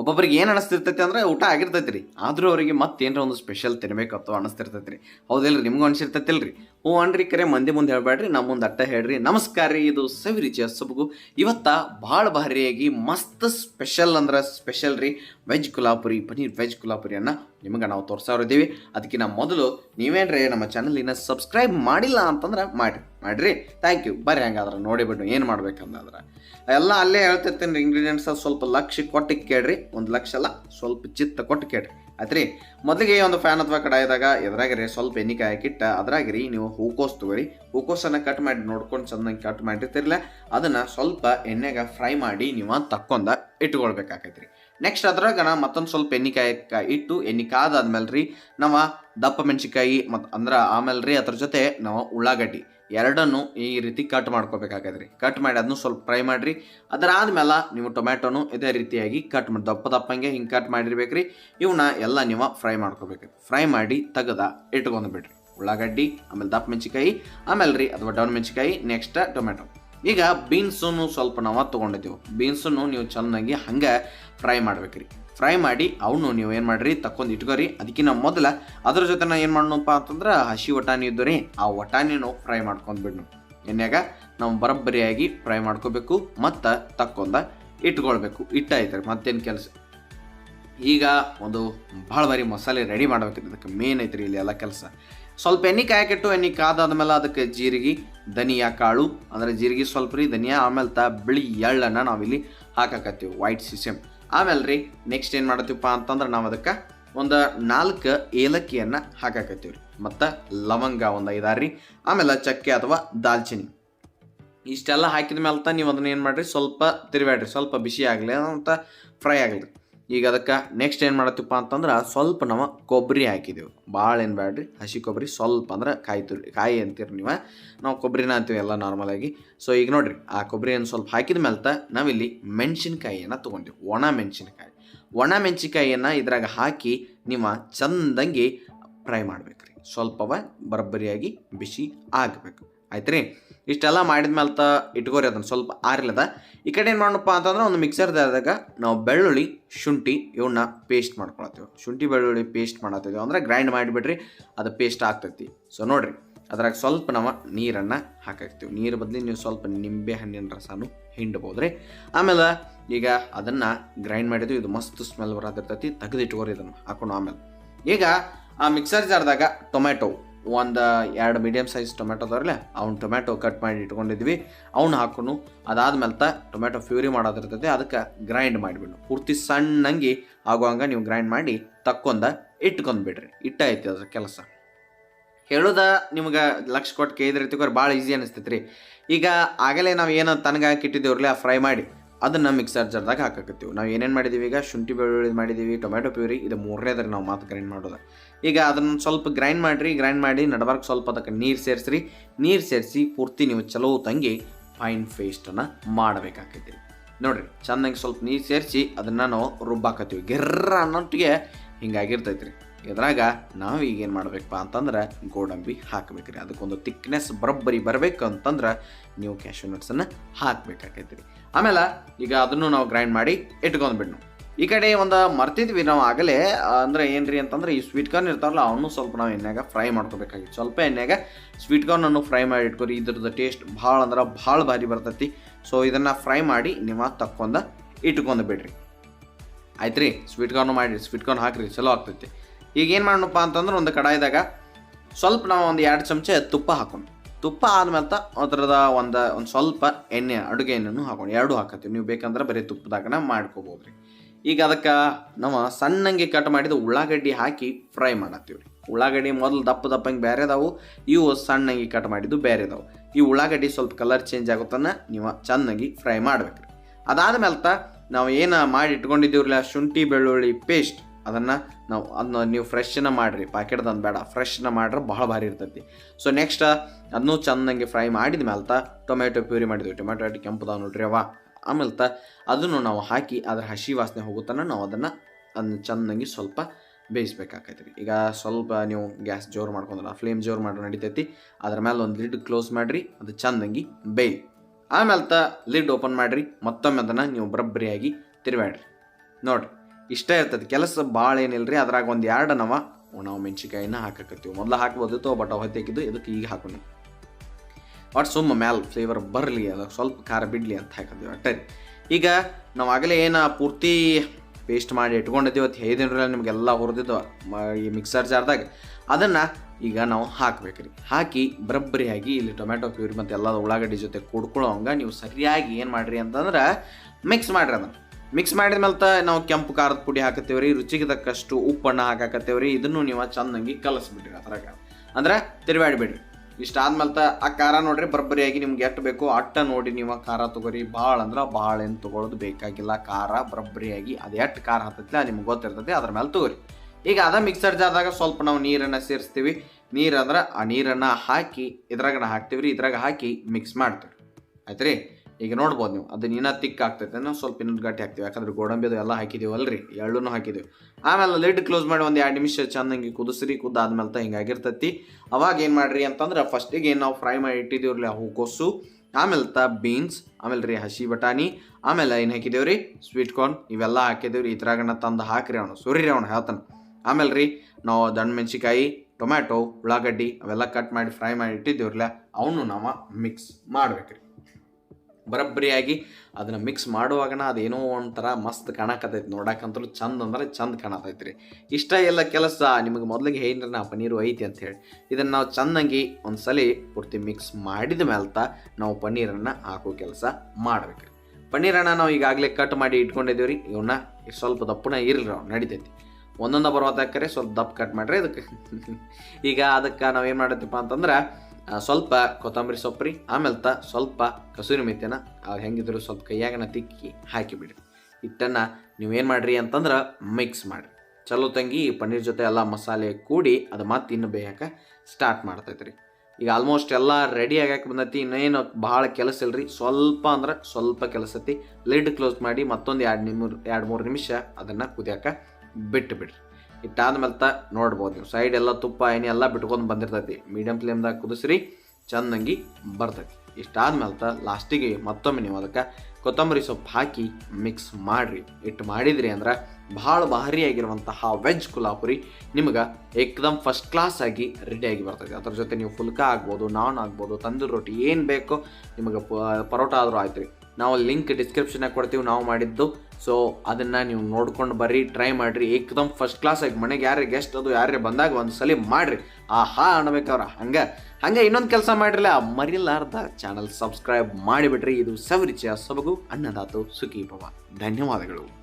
ಒಬ್ಬೊಬ್ರಿಗೆ ಏನು ಅನಿಸ್ತಿರ್ತೈತಿ ಅಂದ್ರೆ ಊಟ ಆಗಿರ್ತೈತಿ ರೀ ಆದರೂ ಅವರಿಗೆ ಮತ್ತೇನರ ಒಂದು ಸ್ಪೆಷಲ್ ತಿನ್ಬೇಕು ಅಥವಾ ಅನಿಸ್ತಿರ್ತೈತಿ ರೀ ಹೌದಿಲ್ಲ ನಿಮ್ಗೆ ಅನಿಸಿರ್ತೈತಿಲ್ಲ ರೀ ಹ್ಞೂ ಅನ್ರಿ ಕರೆ, ಮಂದಿ ಮುಂದೆ ಹೇಳ್ಬೇಡ್ರಿ ನಮ್ಮ ಮುಂದೆ ಅಟ್ಟ ಹೇಳ್ರಿ. ನಮಸ್ಕಾರ ರೀ, ಇದು ಸವಿ ರುಚಿ ಸೊಬಗು ಇವತ್ತ ಭಾಳ ಭಾರಿಯಾಗಿ ಮಸ್ತ್ ಸ್ಪೆಷಲ್ ಅಂದ್ರೆ ಸ್ಪೆಷಲ್ ರೀ. ವೆಜ್ ಕುಲಾಪುರಿ ಪನೀರ್ ವೆಜ್ ಕುಲಾಪುರಿಯನ್ನು ನಿಮಗೆ ನಾವು ತೋರ್ಸೋರಿದ್ದೀವಿ ಅದಕ್ಕಿಂತ ಮೊದಲು ನೀವೇನ್ರಿ ನಮ್ಮ ಚಾನಲಿನ ಸಬ್ಸ್ಕ್ರೈಬ್ ಮಾಡಿಲ್ಲ ಅಂತಂದ್ರೆ ಮಾಡಿ ಮಾಡಿರಿ. ಥ್ಯಾಂಕ್ ಯು ಬರ್ರಿ ಹಂಗಾದ್ರೆ ನೋಡಿ ಬಿಡು ಏನು ಮಾಡ್ಬೇಕಂದ್ರೆ ಎಲ್ಲ ಅಲ್ಲೇ ಹೇಳ್ತಿರ್ತೀನಿ ರೀ ಇಂಗ್ರೀಡಿಯೆಂಟ್ಸ್ ಸ್ವಲ್ಪ ಲಕ್ಷ ಕೊಟ್ಟು ಕೇಳ್ರಿ, ಒಂದು ಲಕ್ಷ ಅಲ್ಲ, ಸ್ವಲ್ಪ ಚಿತ್ತ ಕೊಟ್ಟು ಕೇಳ್ರಿ. ಆಯ್ತ್ರಿ? ಮೊದಲಿಗೆ ಒಂದು ಫ್ಯಾನ್ ಅಥವಾ ಕಡಾಯಿದಾಗ ರೀ ಸ್ವಲ್ಪ ಎಣ್ಣಿಕಾಯಿ ಹಾಕಿಟ್ಟ ಅದ್ರಾಗಿರಿ ನೀವು ಹೂಕೋಸ್ ತಗೋರಿ. ಹೂಕೋಸನ್ನು ಕಟ್ ಮಾಡಿ ನೋಡ್ಕೊಂಡು ಚೆನ್ನಾಗಿ ಕಟ್ ಮಾಡಿರ್ತಿರಲ್ಲ, ಅದನ್ನು ಸ್ವಲ್ಪ ಎಣ್ಣೆಗೆ ಫ್ರೈ ಮಾಡಿ ನೀವು ತಕ್ಕೊಂಡ ಇಟ್ಕೊಳ್ಬೇಕಾಕೈತ್ರಿ. ನೆಕ್ಸ್ಟ್ ಅದ್ರಾಗ ನಾ ಮತ್ತೊಂದು ಸ್ವಲ್ಪ ಎಣ್ಣಿಕಾಯಿ ಇಟ್ಟು ಎಣ್ಣೆ ಕಾದಾದ್ಮೇಲೆ ರೀ ನಾವು ದಪ್ಪ ಮೆಣಸಿಕಾಯಿ ಮತ್ತು ಅಂದ್ರೆ ಆಮೇಲೆ ರೀ ಅದ್ರ ಜೊತೆ ನಾವು ಉಳ್ಳಾಗಡ್ಡಿ ಎರಡನ್ನು ಈ ರೀತಿ ಕಟ್ ಮಾಡ್ಕೋಬೇಕಾಗೈತ್ರಿ ಕಟ್ ಮಾಡಿ ಅದನ್ನು ಸ್ವಲ್ಪ ಫ್ರೈ ಮಾಡಿರಿ. ಅದರಾದ್ಮೇಲೆ ನೀವು ಟೊಮ್ಯಾಟೊನು ಇದೇ ರೀತಿಯಾಗಿ ಕಟ್ ಮಾಡಿ ದಪ್ಪ ದಪ್ಪಂಗೆ ಹಿಂಗೆ ಕಟ್ ಮಾಡಿರ್ಬೇಕ್ರಿ. ಇವನ್ನ ಎಲ್ಲ ನೀವು ಫ್ರೈ ಮಾಡ್ಕೋಬೇಕು ಫ್ರೈ ಮಾಡಿ ತೆಗೆದ ಇಟ್ಕೊಂಡು ಬಿಡ್ರಿ. ಉಳ್ಳಾಗಡ್ಡಿ, ಆಮೇಲೆ ದಪ್ಪ ಮೆಣಸಿಕಾಯಿ ಆಮೇಲೆ ರೀ ಅಥವಾ ಡೌನ್ ಮೆಣಸಿಕಾಯಿ ನೆಕ್ಸ್ಟ್ ಟೊಮೆಟೊ ಈಗ ಬೀನ್ಸನ್ನು ಸ್ವಲ್ಪ ನಾವು ತೊಗೊಂಡಿದ್ದೀವಿ. ಬೀನ್ಸನ್ನು ನೀವು ಚೆನ್ನಾಗಿ ಹಂಗೆ ಫ್ರೈ ಮಾಡ್ಬೇಕ್ರಿ. ಫ್ರೈ ಮಾಡಿ ಅವನು ನೀವು ಏನು ಮಾಡಿರಿ ತಕ್ಕೊಂಡು ಇಟ್ಕೋರಿ. ಅದಕ್ಕಿಂತ ಮೊದಲ ಅದ್ರ ಜೊತೆ ನಾ ಏನು ಮಾಡೋಣಪ್ಪ ಅಂತಂದ್ರೆ ಹಸಿ ವಟಾಣಿ ಇದ್ದು ರೀ ಆ ವಟಾಣಿನೂ ಫ್ರೈ ಮಾಡ್ಕೊಂಡು ಬಿಡ್ನು. ನಾವು ಬರಬ್ಬರಿಯಾಗಿ ಫ್ರೈ ಮಾಡ್ಕೋಬೇಕು ಮತ್ತು ತಕ್ಕೊಂದ ಇಟ್ಕೊಳ್ಬೇಕು. ಇಟ್ಟಾಯ್ತಾರೆ ಮತ್ತೇನು ಕೆಲಸ? ಈಗ ಒಂದು ಭಾಳ ಬಾರಿ ಮಸಾಲೆ ರೆಡಿ ಮಾಡ್ಬೇಕ್ರಿ ಅದಕ್ಕೆ ಮೇನ್ ಐತ್ರಿ ಇಲ್ಲಿ ಎಲ್ಲ ಕೆಲಸ. ಸ್ವಲ್ಪ ಎಣ್ಣೆ ಕಾಯಕಿಟ್ಟು, ಎಣ್ಣೆ ಕಾದಾದ್ಮೇಲೆ ಅದಕ್ಕೆ ಜೀರಿಗೆ, ಧನಿಯಾ ಕಾಳು, ಅಂದರೆ ಜೀರಿಗೆ ಸ್ವಲ್ಪ ರೀ, ಧನಿಯಾ, ಆಮೇಲೆ ತ ಬಿಳಿ ಎಳ್ಳನ್ನು ನಾವಿಲ್ಲಿ ಹಾಕಾಕತ್ತೀವಿ ವೈಟ್ ಸಿಸಮ್ ಆಮೇಲೆ ರೀ ನೆಕ್ಸ್ಟ್ ಏನು ಮಾಡ್ತೀವಪ್ಪ ಅಂತಂದ್ರೆ ನಾವು ಅದಕ್ಕೆ ಒಂದು ನಾಲ್ಕು ಏಲಕ್ಕಿಯನ್ನು ಹಾಕಾಕತ್ತೀವಿ ರೀ ಮತ್ತು ಲವಂಗ ಒಂದು ಐದಾರು ರೀ, ಆಮೇಲೆ ಚಕ್ಕೆ ಅಥವಾ ದಾಲ್ಚಿನ್ನಿ. ಇಷ್ಟೆಲ್ಲ ಹಾಕಿದ ಮೇಲೆ ತ ನೀವು ಅದನ್ನ ಏನು ಮಾಡಿರಿ, ಸ್ವಲ್ಪ ತಿರುವಾಡ್ರಿ ಸ್ವಲ್ಪ ಬಿಸಿ ಆಗಲಿ ಅಂತ ಫ್ರೈ ಆಗಲಿ. ಈಗ ಅದಕ್ಕೆ ನೆಕ್ಸ್ಟ್ ಏನು ಮಾಡತ್ತಪ್ಪ ಅಂತಂದ್ರೆ ಸ್ವಲ್ಪ ನಾವು ಕೊಬ್ಬರಿ ಹಾಕಿದೆವು. ಭಾಳ ಏನು ಬೇಡ್ರಿ ಹಸಿ ಕೊಬ್ಬರಿ ಸ್ವಲ್ಪ ಅಂದ್ರೆ ಕಾಯಿ ತುರಿ ಕಾಯಿ ಅಂತೀರಿ ನೀವು. ನಾವು ಕೊಬ್ಬರಿನ ಅಂತೀವಿ ಎಲ್ಲ ನಾರ್ಮಲಾಗಿ ಸೊ ಈಗ ನೋಡಿರಿ, ಆ ಕೊಬ್ಬರಿಯನ್ನು ಸ್ವಲ್ಪ ಹಾಕಿದ ಮೇಲೆ ತ ನಾವಿಲ್ಲಿ ಮೆಣಸಿನ್ಕಾಯಿಯನ್ನು ತೊಗೊಂಡಿವಿ. ಒಣ ಮೆಣಸಿನ್ಕಾಯಿ. ಒಣ ಮೆಣಸಿನ್ಕಾಯಿಯನ್ನು ಇದ್ರಾಗ ಹಾಕಿ ನಿಮ್ಮ ಚಂದಂಗಿ ಫ್ರೈ ಮಾಡ್ಬೇಕ್ರಿ. ಸ್ವಲ್ಪವ ಬರಬ್ಬರಿಯಾಗಿ ಬಿಸಿ ಆಗಬೇಕು. ಆಯ್ತು ರೀ ಇಷ್ಟೆಲ್ಲ ಮಾಡಿದ್ಮೇಲೆ ತ ಇಟ್ಕೋರಿ ಅದನ್ನು ಸ್ವಲ್ಪ ಆರಿಲ್ಲದ. ಈ ಕಡೆ ಏನು ಮಾಡಪ್ಪ ಅಂತಂದ್ರೆ ಒಂದು ಮಿಕ್ಸರ್ದಾಗ ನಾವು ಬೆಳ್ಳುಳ್ಳಿ, ಶುಂಠಿ ಇವನ್ನ ಪೇಸ್ಟ್ ಮಾಡ್ಕೊಳತ್ತೀವಿ. ಶುಂಠಿ, ಬೆಳ್ಳುಳ್ಳಿ ಪೇಸ್ಟ್ ಮಾಡತ್ತೀವಿ. ಅಂದ್ರೆ ಗ್ರೈಂಡ್ ಮಾಡಿಬಿಡ್ರಿ ಅದು ಪೇಸ್ಟ್ ಆಗ್ತೈತಿ. ಸೊ ನೋಡಿರಿ, ಅದ್ರಾಗ ಸ್ವಲ್ಪ ನಾವು ನೀರನ್ನು ಹಾಕಾಕ್ತೀವಿ. ನೀರು ಬದಲಿ ನೀವು ಸ್ವಲ್ಪ ನಿಂಬೆ ಹಣ್ಣಿನ ರಸನು ಹಿಂಡ್ಬೋದು ರೀ ಆಮೇಲೆ ಈಗ ಅದನ್ನು ಗ್ರೈಂಡ್ ಮಾಡಿದ್ವಿ ಇದು ಮಸ್ತ್ ಸ್ಮೆಲ್ ಬರೋದಿರ್ತೈತಿ ತೆಗೆದಿಟ್ಕೋರಿ ಇದನ್ನು ಹಾಕೊಂಡು ಆಮೇಲೆ. ಈಗ ಆ ಮಿಕ್ಸರ್ ಜಾರ್ದಾಗ ಟೊಮೆಟೊ ಒಂದು ಎರಡು ಮೀಡಿಯಮ್ ಸೈಜ್ ಟೊಮೆಟೊ ಅದಾವ್ರಲ್ಲ, ಅವ್ನು ಟೊಮೆಟೊ ಕಟ್ ಮಾಡಿ ಇಟ್ಕೊಂಡಿದ್ವಿ. ಅವ್ನು ಹಾಕೊಂಡು ಅದಾದ್ಮೇಲೆ ಟೊಮೆಟೊ ಫ್ಯೂರಿ ಮಾಡೋದಿರ್ತೈತೆ, ಅದಕ್ಕೆ ಗ್ರೈಂಡ್ ಮಾಡಿಬಿಡು ಪೂರ್ತಿ ಸಣ್ಣಂಗಿ ಆಗುವಂಗೆ ನೀವು ಗ್ರೈಂಡ್ ಮಾಡಿ ತಕ್ಕೊಂದ ಇಟ್ಕೊಂಡು ಬಿಡ್ರಿ ಇಟ್ಟೈತಿ ಅದ್ರ ಕೆಲಸ. ಹೇಳೋದ ನಿಮ್ಗೆ ಲಕ್ಷ ಕೊಟ್ಟು ಕೇಳಿದ್ರೆ ಭಾಳ ಈಸಿ ಅನಿಸ್ತೈತೆ ರೀ ಈಗ ಆಗಲೇ ನಾವು ಏನು ಆ ಫ್ರೈ ಮಾಡಿ. ಅದನ್ನು ಮಿಕ್ಸರ್ ಜಾರ್ದಾಗ ಹಾಕಕತ್ತೀವಿ. ನಾವು ಏನೇನು ಮಾಡಿದ್ದೀವಿ ಈಗ? ಶುಂಠಿ ಬೆಳ್ಳುಳ್ಳಿ ಮಾಡಿದ್ದೀವಿ ಟೊಮೆಟೊ ಪ್ಯೂರಿ, ಇದು ಮೂರನೇದ್ರಿ ನಾವು ಮಾತು ಗ್ರೈಂಡ್ ಮಾಡೋದು. ಈಗ ಅದನ್ನು ಸ್ವಲ್ಪ ಗ್ರೈಂಡ್ ಮಾಡಿರಿ ಗ್ರೈಂಡ್ ಮಾಡಿ ನಡಬಾರ್ಕ್ ಸ್ವಲ್ಪ ಅದಕ್ಕೆ ನೀರು ಸೇರಿಸ್ರಿ. ನೀರು ಸೇರಿಸಿ ಪೂರ್ತಿ ನೀವು ಚಲೋ ತಂಗಿ ಫೈನ್ ಪೇಸ್ಟನ್ನು ಮಾಡಬೇಕಾಕೈತಿ ನೋಡಿರಿ ಚೆನ್ನಾಗಿ ಸ್ವಲ್ಪ ನೀರು ಸೇರಿಸಿ ಅದನ್ನು ನಾವು ರುಬ್ಬಾಕತ್ತೀವಿ. ಗೆರ್ರ ಅನ್ನೋಟ್ಟಿಗೆ ಹಿಂಗಾಗಿರ್ತೈತೆ ರೀ ಇದ್ರಾಗ ನಾವು ಈಗ ಏನು ಮಾಡಬೇಕಪ್ಪ ಅಂತಂದ್ರೆ ಗೋಡಂಬಿ ಹಾಕಬೇಕ್ರಿ. ಅದಕ್ಕೊಂದು ತಿಕ್ನೆಸ್ ಬರೋಬ್ಬರಿ ಬರಬೇಕು ಅಂತಂದ್ರೆ ನೀವು ಕ್ಯಾಶು ನಟ್ಸನ್ನು ಹಾಕಬೇಕಾಗೈತೆ ರೀ ಆಮೇಲೆ ಈಗ ಅದನ್ನು ನಾವು ಗ್ರೈಂಡ್ ಮಾಡಿ ಇಟ್ಕೊಂಡ್ಬಿಡ್ನು. ಈ ಕಡೆ ಒಂದು ಮರ್ತಿದ್ವಿ ನಾವು ಆಗಲೇ, ಅಂದ್ರೆ ರೀ ಅಂತಂದ್ರೆ ಈ ಸ್ವೀಟ್ ಕಾರ್ನ್ ಇರ್ತಾವಲ್ಲ ಅವನು ಸ್ವಲ್ಪ ನಾವು ಎಣ್ಣೆಗ ಫ್ರೈ ಮಾಡ್ಕೋಬೇಕಾಗಿತ್ತು. ಸ್ವಲ್ಪ ಎಣ್ಣೆಗೆ ಸ್ವೀಟ್ ಕಾರ್ನನ್ನು ಫ್ರೈ ಮಾಡಿ ಇಟ್ಕೊರಿ. ಇದ್ರದ್ದು ಟೇಸ್ಟ್ ಭಾಳ ಅಂದ್ರೆ ಭಾಳ ಭಾರಿ ಬರ್ತೈತಿ. ಸೊ ಇದನ್ನು ಫ್ರೈ ಮಾಡಿ ನಿಮ್ಮ ತಕ್ಕೊಂಡ ಇಟ್ಕೊಂಡು ಬಿಡ್ರಿ ಆಯ್ತು ರೀ ಸ್ವೀಟ್ ಕಾರ್ನು ಮಾಡಿರಿ ಸ್ವೀಟ್ ಕಾರ್ನ್ ಹಾಕಿರಿ, ಚಲೋ ಆಗ್ತೈತಿ. ಈಗ ಏನು ಮಾಡೋಣಪ್ಪ ಅಂತಂದ್ರೆ ಒಂದು ಕಡಾಯಿದಾಗ ಸ್ವಲ್ಪ ನಾವು ಒಂದು ಎರಡು ಚಮಚ ತುಪ್ಪ ಹಾಕೊಂಡು ತುಪ್ಪ ಆದ್ಮೇಲೆ ಅದ್ರದ ಒಂದು ಒಂದು ಸ್ವಲ್ಪ ಎಣ್ಣೆ, ಅಡುಗೆ ಎಣ್ಣೆನೂ ಹಾಕೊಂಡು ಎರಡು ಹಾಕತ್ತೀವಿ. ನೀವು ಬೇಕಂದ್ರೆ ಬರೀ ತುಪ್ಪದಾಗನ ಮಾಡ್ಕೋಬೋದು ರೀ ಈಗ ಅದಕ್ಕೆ ನಾವು ಸಣ್ಣಂಗೆ ಕಟ್ ಮಾಡಿದ ಉಳ್ಳಾಗಡ್ಡಿ ಹಾಕಿ ಫ್ರೈ ಮಾಡತ್ತೀವಿ ರೀ. ಉಳ್ಳಾಗಡ್ಡಿ ಮೊದಲು ದಪ್ಪ ದಪ್ಪಂಗೆ ಬೇರೆ ಅದಾವು. ಇವು ಸಣ್ಣಂಗೆ ಕಟ್ ಮಾಡಿದ್ದು ಬೇರೆ ಅದಾವು. ಈ ಉಳ್ಳಾಗಡ್ಡಿ ಸ್ವಲ್ಪ ಕಲರ್ ಚೇಂಜ್ ಆಗುತ್ತನ ನೀವು ಚೆನ್ನಾಗಿ ಫ್ರೈ ಮಾಡ್ಬೇಕು ರೀ ಅದಾದ್ಮೇಲೆ ತ ನಾವು ಏನು ಮಾಡಿ ಇಟ್ಕೊಂಡಿದ್ದೀವ್ರಲ್ಲ ಶುಂಠಿ, ಬೆಳ್ಳುಳ್ಳಿ, ಪೇಸ್ಟ್ ಅದನ್ನು ನಾವು ಅದನ್ನ ನೀವು ಫ್ರೆಶ್ನ ಮಾಡಿರಿ. ಪ್ಯಾಕೆಟ್ದಂದು ಬೇಡ. ಫ್ರೆಶ್ನ ಮಾಡ್ರೆ ಭಾಳ ಭಾರಿ ಇರ್ತೈತಿ. ಸೊ ನೆಕ್ಸ್ಟ್ ಅದನ್ನೂ ಚೆನ್ನಾಗಿ ಫ್ರೈ ಮಾಡಿದ ಮೇಲೆ ತ ಟೊಮೆಟೊ ಪ್ಯೂರಿ ಮಾಡಿದ್ವಿ. ಟೊಮೆಟೊ ಕೆಂಪು ಕೆಂಪುದಾವ ನೋಡ್ರಿ ಅವ ಆಮೇಲೆ ತ ಅದನ್ನು ನಾವು ಹಾಕಿ ಅದರ ಹಸಿ ವಾಸನೆ ಹೋಗುತ್ತಾನ ನಾವು ಅದನ್ನು ಅದನ್ನ ಚೆನ್ನಾಗಿ ಸ್ವಲ್ಪ ಬೇಯಿಸ್ಬೇಕಾಕೈತಿ ರೀ ಈಗ ಸ್ವಲ್ಪ ನೀವು ಗ್ಯಾಸ್ ಜೋರು ಮಾಡ್ಕೊಂಡ್ರೆ ಫ್ಲೇಮ್ ಜೋರು ಮಾಡಿ ನಡಿತೈತಿ. ಅದ್ರ ಮೇಲೆ ಒಂದು ಲಿಡ್ ಕ್ಲೋಸ್ ಮಾಡಿರಿ, ಅದು ಚೆನ್ನಾಗಿ ಬೇಯಿ. ಆಮೇಲೆ ತ ಲಿಡ್ ಓಪನ್ ಮಾಡಿರಿ, ಮತ್ತೊಮ್ಮೆ ಅದನ್ನು ನೀವು ಬರಬ್ಬರಿಯಾಗಿ ತಿರುವಾಡ್ರಿ ನೋಡ್ರಿ. ಇಷ್ಟ ಇರ್ತದೆ. ಕೆಲಸ ಭಾಳ ಏನಿಲ್ರಿ, ಅದ್ರಾಗ ಒಂದು ಎರಡು ನಾವು ನಾವು ಮೆಣಸಿಕಾಯಿನ ಹಾಕಕತ್ತೀವಿ. ಮೊದಲು ಹಾಕ್ಬೋದಿತ್ತು ಬಟ್ ಅವು ಇದಕ್ಕೆ ಈಗ ಹಾಕೋಣ. ಒಟ್ಟು ಸುಮ್ಮ ಮ್ಯಾಲ ಫ್ಲೇವರ್ ಬರಲಿ, ಅದು ಸ್ವಲ್ಪ ಖಾರ ಬಿಡಲಿ ಅಂತ ಹಾಕಿದ್ವಿ ಅಟ್ಟೆ ಈಗ ನಾವು ಆಗಲೇ ಏನು ಪೂರ್ತಿ ಪೇಸ್ಟ್ ಮಾಡಿ ಇಟ್ಕೊಂಡಿದ್ದೀವಿ. ಅವತ್ತು ಹೇಳಿದಿನ್ರಲ್ಲ ನಿಮಗೆಲ್ಲ ಹುರಿದಿದ್ದು ಈ ಮಿಕ್ಸರ್ ಜಾರ್ದಾಗ. ಅದನ್ನು ಈಗ ನಾವು ಹಾಕ್ಬೇಕ್ರಿ. ಹಾಕಿ ಬರಬ್ಬರಿಯಾಗಿ ಇಲ್ಲಿ ಟೊಮ್ಯಾಟೊ, ಪ್ಯೂರಿ ಮತ್ತು ಎಲ್ಲ ಉಳ್ಳಾಗಡ್ಡಿ ಜೊತೆ ಕುಡ್ಕೊಳ್ಳೋಂಗ ನೀವು ಸರಿಯಾಗಿ ಏನು ಮಾಡಿರಿ ಅಂತಂದ್ರೆ ಮಿಕ್ಸ್ ಮಾಡಿರಿ ಅದನ್ನು. ಮಿಕ್ಸ್ ಮಾಡಿದ ಮೇಲೆ ನಾವು ಕೆಂಪು, ಖಾರದ ಪುಡಿ ಹಾಕತ್ತೇವ್ರಿ. ರುಚಿಗೆ ತಕ್ಕಷ್ಟು ಉಪ್ಪನ್ನು ಹಾಕಾಕತ್ತೇವ್ರಿ ಇದನ್ನು ನೀವು ಚೆನ್ನಾಗಿ ಕಲಸ್ಬಿಟ್ರಿ ಅದ್ರಾಗ ಅಂದ್ರೆ ತಿರುವಾಡಿಬಿಡ್ರಿ ಇಷ್ಟ ಆದ್ಮೇಲೆ ಆ ಖಾರ ನೋಡ್ರಿ ಬರಬ್ಬರಿಯಾಗಿ ನಿಮ್ಗೆ ಎಷ್ಟು ಬೇಕು ಅಟ್ಟ ನೋಡಿ ನೀವು ಖಾರ ತಗೋರಿ. ಭಾಳ ಅಂದ್ರೆ ಭಾಳ ಏನು ತಗೊಳ್ಳೋದು ಬೇಕಾಗಿಲ್ಲ. ಖಾರ ಬರಬ್ಬರಿಯಾಗಿ ಅದು ಎಷ್ಟು ಖಾರ ಹತ್ತೈತಿ ಅದು ನಿಮ್ಗೆ ಗೊತ್ತಿರ್ತೈತಿ, ಅದ್ರ ಮೇಲೆ ತಗೋರಿ. ಈಗ ಅದ ಮಿಕ್ಸರ್ ಜಾದಾಗ ಸ್ವಲ್ಪ ನಾವು ನೀರನ್ನು ಸೇರಿಸ್ತೀವಿ. ನೀರು ಅಂದ್ರೆ ಆ ನೀರನ್ನು ಹಾಕಿ ಇದ್ರಾಗ ಹಾಕ್ತೀವಿ ರೀ ಇದ್ರಾಗ ಹಾಕಿ ಮಿಕ್ಸ್ ಮಾಡ್ತೀವಿ ಆಯ್ತು ರೀ ಈಗ ನೋಡ್ಬೋದು ನೀವು, ಅದನ್ನ ಇನ್ನೂ ತಿಕ್ ಆಗ್ತೈತೆ ನಾವು ಸ್ವಲ್ಪ ಇನ್ನೊಂದು ಗಟ್ಟಿ ಹಾಕ್ತೀವಿ. ಯಾಕಂದ್ರೆ ಗೋಡಂಬಿ ಅದು ಎಲ್ಲ ಹಾಕಿದ್ದೀವಿ ಅಲ್ರಿ, ಎಳ್ಳುನು ಹಾಕಿದೀವಿ. ಆಮೇಲೆ ಲಿಡ್ ಕ್ಲೋಸ್ ಮಾಡಿ ಒಂದು ಎರಡು ನಿಮಿಷ ಚೆನ್ನಾಗಿ ಕುದಿಸ್ರಿ ಕುದ್ದಾದ್ಮೇಲೆ ಹಿಂಗಾಗಿರ್ತೈತಿ. ಅವಾಗ ಏನು ಮಾಡ್ರಿ ಅಂತಂದ್ರೆ ಫಸ್ಟಿಗೆ ಏನು ನಾವು ಫ್ರೈ ಮಾಡಿ ಇಟ್ಟಿದ್ದೀವ್ರಿ ಆ ಹೂಕೋಸು ಆಮೇಲೆ ತ ಬೀನ್ಸ್ ಆಮೇಲೆ ರೀ ಹಸಿ ಬಟಾಣಿ, ಆಮೇಲೆ ಏನು ಹಾಕಿದೇವ್ರಿ ಸ್ವೀಟ್ ಕಾರ್ನ್ ಇವೆಲ್ಲ ಹಾಕಿದೇವ್ರಿ ಇದ್ರಾಗನ ತಂದು ಹಾಕ್ರಿ ಅವನು, ಸುರಿರಿ ಅವನು, ಹೇಳ್ತಾನೆ. ಆಮೇಲೆ ರೀ ನಾವು ದಣ್ಣ ಮೆಣಸಿಕಾಯಿ ಟೊಮ್ಯಾಟೊ, ಉಳ್ಳಾಗಡ್ಡಿ ಅವೆಲ್ಲ ಕಟ್ ಮಾಡಿ ಫ್ರೈ ಮಾಡಿ ಇಟ್ಟಿದ್ದೇವ್ರಲ್ಲ, ಅವನು ನಾವು ಮಿಕ್ಸ್ ಮಾಡ್ಬೇಕ್ರಿ. ಬರಬ್ಬರಿಯಾಗಿ ಅದನ್ನು ಮಿಕ್ಸ್ ಮಾಡುವಾಗನ ಅದೇನೋ ಒಂಥರ ಮಸ್ತ್ ಕಾಣಕತ್ತೈತಿ. ನೋಡಕ್ಕಂತೂ ಚಂದ ಅಂದ್ರೆ ಚಂದ ಕಾಣತೈತಿ ರೀ ಇಷ್ಟ ಎಲ್ಲ ಕೆಲಸ ನಿಮಗೆ ಮೊದಲಿಗೆ ಹೇಳಿದ್ರೆ ನಾ ಪನ್ನೀರು ಐತಿ ಅಂತ ಹೇಳಿ. ಇದನ್ನು ನಾವು ಚೆನ್ನಾಗಿ ಒಂದು ಸಲ ಪೂರ್ತಿ ಮಿಕ್ಸ್ ಮಾಡಿದ ಮೇಲ್ತ ನಾವು ಪನ್ನೀರನ್ನು ಹಾಕೋ ಕೆಲಸ ಮಾಡಬೇಕು ರೀ ಪನ್ನೀರನ್ನು ನಾವು ಈಗಾಗಲೇ ಕಟ್ ಮಾಡಿ ಇಟ್ಕೊಂಡಿದ್ದೀವಿ ರೀ ಇವನ್ನ ಸ್ವಲ್ಪ ದಪ್ಪನ ಇರಲಿ ನಾವು ನಡಿತೈತಿ. ಒಂದೊಂದು ಬರೋದಕ್ಕರೆ ಸ್ವಲ್ಪ ದಪ್ಪ ಕಟ್ ಮಾಡಿರಿ ಅದಕ್ಕೆ. ಈಗ ಅದಕ್ಕೆ ನಾವೇನು ಮಾಡತ್ತಪ್ಪ ಅಂತಂದ್ರೆ ಸ್ವಲ್ಪ ಕೊತ್ತಂಬರಿ ಸೊಪ್ಪು ಆಮೇಲೆ ತ ಸ್ವಲ್ಪ ಕಸೂರಿ ಆ ಹೆಂಗಿದ್ರು ಸ್ವಲ್ಪ ಕೈಯಾಗನ ತಿಕ್ಕಿ ಹಾಕಿಬಿಡ್ರಿ. ಹಿಟ್ಟನ್ನು ನೀವೇನು ಮಾಡ್ರಿ ಅಂತಂದ್ರೆ ಮಿಕ್ಸ್ ಮಾಡಿರಿ. ಚಲೋ ತಂಗಿ ಪನ್ನೀರ್ ಜೊತೆ ಎಲ್ಲ ಮಸಾಲೆ ಕೂಡಿ ಅದು ಮತ್ತೆ ಇನ್ನು ಬೇಯಕ್ಕೆ ಸ್ಟಾರ್ಟ್ ಮಾಡ್ತೈತೆ ರೀ ಈಗ ಆಲ್ಮೋಸ್ಟ್ ಎಲ್ಲ ರೆಡಿ ಆಗಕ್ಕೆ ಬಂದೈತಿ, ಇನ್ನೇನು ಭಾಳ ಕೆಲಸ ಇಲ್ರಿ, ಸ್ವಲ್ಪ ಅಂದ್ರೆ ಸ್ವಲ್ಪ ಕೆಲಸ ಐತಿ. ಲಿಡ್ ಕ್ಲೋಸ್ ಮಾಡಿ ಮತ್ತೊಂದು ಎರಡು ನಿಮ್ಮ ಎರಡು ಮೂರು ನಿಮಿಷ ಅದನ್ನು ಕುದಿಯಕ್ಕೆ ಬಿಟ್ಟು ಬಿಡ್ರಿ ಇಟ್ಟಾದ್ಮೇಲೆ ತ ನೋಡ್ಬೋದು ನೀವು. ಸೈಡ್ ಎಲ್ಲ ತುಪ್ಪ, ಎಣ್ಣೆ ಎಲ್ಲ ಬಿಟ್ಕೊಂಡು ಬಂದಿರ್ತೈತಿ. ಮೀಡಿಯಮ್ ಫ್ಲೇಮ್ದಾಗ ಕುದಿಸ್ರಿ ಚೆನ್ನಾಗಿ ಬರ್ತೈತಿ. ಇಷ್ಟಾದ್ಮೇಲೆ ತ ಲಾಸ್ಟಿಗೆ ಮತ್ತೊಮ್ಮೆ ನೀವು ಅದಕ್ಕೆ ಕೊತ್ತಂಬರಿ ಸೊಪ್ಪು ಹಾಕಿ ಮಿಕ್ಸ್ ಮಾಡಿರಿ. ಇಟ್ಟು ಮಾಡಿದ್ರಿ ಅಂದ್ರೆ ಭಾಳ ಭಾರಿಯಾಗಿರುವಂತಹ ವೆಜ್ ಕುಲಾಪುರಿ ನಿಮ್ಗೆ ಏಕ್ದಮ್ ಫಸ್ಟ್ ಕ್ಲಾಸ್ ಆಗಿ ರೆಡಿಯಾಗಿ ಬರ್ತೈತಿ. ಅದ್ರ ಜೊತೆ ನೀವು ಫುಲ್ಕಾ ಆಗ್ಬೋದು ನಾನ್ ಆಗ್ಬೋದು, ತಂದೂರಿ ರೊಟ್ಟಿ ಏನು ಬೇಕೋ ನಿಮಗೆ ಪರೋಟ ಆದರೂ ಆಯ್ತು ರೀ ನಾವು ಲಿಂಕ್ ಡಿಸ್ಕ್ರಿಪ್ಷನಾಗ ಕೊಡ್ತೀವಿ. ನಾವು ಮಾಡಿದ್ದು ಸೊ ಅದನ್ನು ನೀವು ನೋಡ್ಕೊಂಡು ಬರ್ರಿ ಟ್ರೈ ಮಾಡಿರಿ. ಏಕ್ದಮ್ ಫಸ್ಟ್ ಕ್ಲಾಸ್ ಆಗಿ ಮನೆಗೆ ಯಾರೇ ಗೆಸ್ಟ್ ಅದು ಯಾರೇ ಬಂದಾಗ ಒಂದು ಸಲ ಮಾಡಿರಿ. ಆ ಹಾ ಅನ್ಬೇಕವ್ರ, ಹಂಗೆ. ಹಂಗೆ ಇನ್ನೊಂದು ಕೆಲಸ ಮಾಡಿರಲ್ಲ, ಮರಿಲಾರ್ದ ಚಾನಲ್ ಸಬ್ಸ್ಕ್ರೈಬ್ ಮಾಡಿಬಿಟ್ರಿ. ಇದು ಸವಿರಿಚಯ ಸೊಬಗು, ಅನ್ನದಾತು ಸುಖಿ ಭವ ಧನ್ಯವಾದಗಳು.